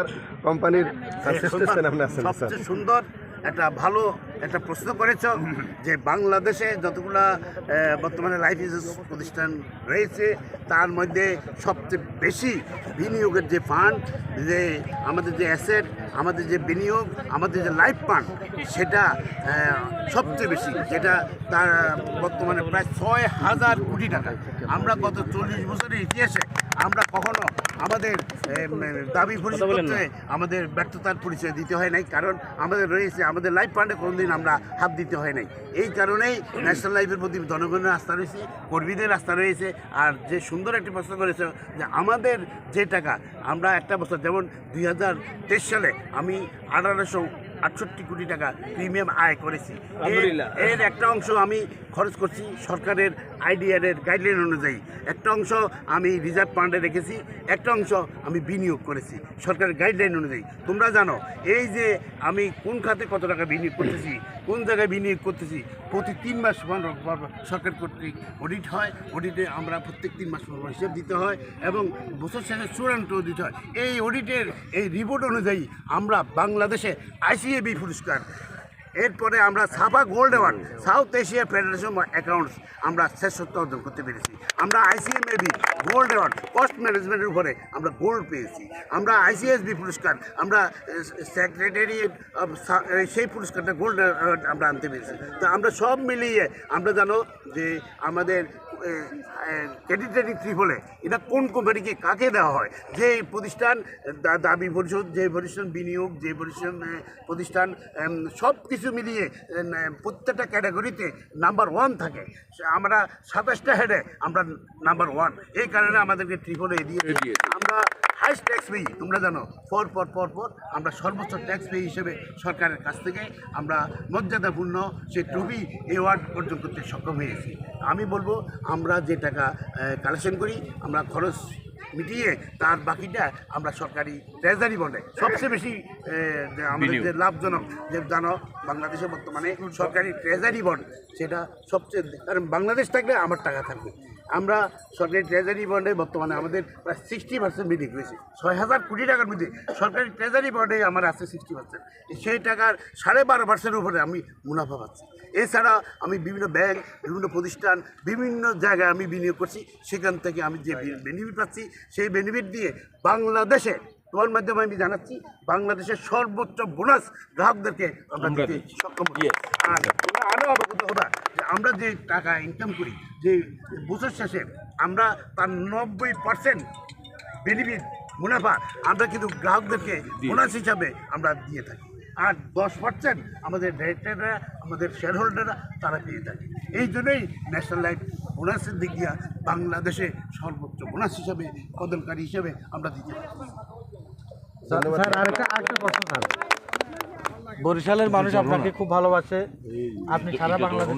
পুরস্কার কোম্পানির স্থানে আপনি আছেন সবচেয়ে সুন্দর একটা ভালো একটা প্রশ্ন করেছ যে বাংলাদেশে যতগুলা বর্তমানে লাইফ ইন্স্যুরেন্স প্রতিষ্ঠান রয়েছে তার মধ্যে সবচেয়ে বেশি বিনিয়োগের যে ফান্ড যে আমাদের যে অ্যাসেট আমাদের যে বিনিয়োগ আমাদের যে লাইফ ফান্ড সেটা সবচেয়ে বেশি যেটা তার বর্তমানে প্রায় ছয় হাজার কোটি টাকা। আমরা গত চল্লিশ বছরের ইতিহাসে আমরা কখনো আমাদের দাবি করতে আমাদের ব্যর্থতার পরিচয় দিতে হয় নাই। কারণ আমাদের রয়েছে আমাদের লাইফ ফান্ডে কোনোদিন আমরা হাত দিতে হয় নাই। এই কারণেই ন্যাশনাল লাইফের প্রতি জনগণের আস্থা রয়েছে কর্মীদের আস্থা রয়েছে। আর যে সুন্দর একটি প্রশ্ন করেছে যে আমাদের যে টাকা আমরা একটা বছর যেমন দুই হাজার তেইশ সালে আমি আঠারোশো আটষট্টি কোটি টাকা প্রিমিয়াম আয় করেছি। এর- এর একটা অংশ আমি খরচ করছি সরকারের আইডিয়ারের গাইডলাইন অনুযায়ী। একটা অংশ আমি রিজার্ভ ফান্ডে রেখেছি একটা অংশ আমি বিনিয়োগ করেছি সরকারের গাইডলাইন অনুযায়ী। তোমরা জানো এই যে আমি কোন খাতে কত টাকা বিনিয়োগ করতেছি কোন জায়গায় বিনিয়োগ করতেছি? প্রতি তিন মাস সরকার কর্তৃক অডিট হয়। অডিটে আমরা প্রত্যেক তিন মাস পর দিতে হয় এবং বছর শেষে চূড়ান্ত অডিট হয়। এই অডিটের এই রিপোর্ট অনুযায়ী আমরা বাংলাদেশে আইসিএবি পুরস্কার এরপরে আমরা SAFA Gold Award, South Asia Federation Accounts আমরা শ্রেষ্ঠত্ব অর্জন করতে পেরেছি। আমরা আইসিএমএবি গোল্ড অ্যাওয়ার্ড কস্ট ম্যানেজমেন্টের উপরে আমরা গোল্ড পেয়েছি। আমরা আইসিএসবি পুরস্কার, আমরা সেক্রেটারি সেই পুরস্কারটা গোল্ড আমরা আনতে পেরেছি। তো আমরা সব মিলিয়ে আমরা জানো যে আমাদের ক্রেডিটারি হলে এটা কোন কোম্পানিকে কাকে দেওয়া হয়? যে প্রতিষ্ঠান দাবি পরিশোধ যে প্রতিষ্ঠান বিনিয়োগ যে প্রতিষ্ঠান প্রতিষ্ঠান সব কিছু মিলিয়ে প্রত্যেকটা ক্যাটাগরিতে নাম্বার ওয়ান থাকে। আমরা সাতাশটা হেডে আমরা নাম্বার ওয়ান এই কারণে আমাদেরকে ট্রিপলে এড়িয়ে আমরা হাইস্ট ট্যাক্স পেই তোমরা জানো পর পর পর পর আমরা সর্বোচ্চ ট্যাক্স পেই হিসেবে সরকারের কাছ থেকে আমরা মর্যাদাপূর্ণ সেই ট্রফি অ্যাওয়ার্ড অর্জন করতে সক্ষম হয়েছি। আমি বলব আমরা যে টাকা কালেকশন করি আমরা খরচ মিটিয়ে তার বাকিটা আমরা সরকারি ট্রেজারি বন্ডে সবচেয়ে বেশি আমাদের যে লাভজনক যে জানো বাংলাদেশে বর্তমানে সরকারি ট্রেজারি বন্ড সেটা সবচেয়ে কারণ বাংলাদেশ থাকলে আমার টাকা থাকবে। আমরা সরকারি ট্রেজারি বন্ডে বর্তমানে আমাদের প্রায় সিক্সটি পার্সেন্ট বিনিয়োগ হয়েছে ছয় হাজার কোটি টাকার মধ্যে সরকারি ট্রেজারি বন্ডে আমার আছে সিক্সটি পার্সেন্ট সেই টাকার সাড়ে বারো পার্সেন্টের উপরে আমি মুনাফা পাচ্ছি। এছাড়া আমি বিভিন্ন ব্যাংক বিভিন্ন প্রতিষ্ঠান বিভিন্ন জায়গায় আমি বিনিয়োগ করছি। সেখান থেকে আমি যে বেনিফিট পাচ্ছি সেই বেনিফিট দিয়ে বাংলাদেশে তোমার মাধ্যমে আমি জানাচ্ছি বাংলাদেশের সর্বোচ্চ বোনাস গ্রাহকদেরকে আমরা দিতে সক্ষম হচ্ছি। আর তোমরা আরও অবগত হবা। যে আমরা যে টাকা ইনকাম করি যে বছর শেষে আমরা তার নব্বই পার্সেন্ট বেনিফিট মুনাফা আমরা কিন্তু গ্রাহকদেরকে বোনাস হিসাবে আমরা দিয়ে থাকি। আর দশ পার্সেন্ট আমাদের ডাইরেক্টররা আমাদের শেয়ার হোল্ডাররা তারা পেয়ে থাকে। এই জন্যই ন্যাশনাল লাইফ বোনাসের দিক দিয়ে বাংলাদেশে সর্বোচ্চ বোনাস হিসাবে কদমকারী হিসাবে আমরা দিতে পারি। স্যার আরেকটা আরেকটা প্রশ্ন স্যার। বরিশালের মানুষ আপনাকে খুব ভালোবাসে। আপনি সারা বাংলাদেশ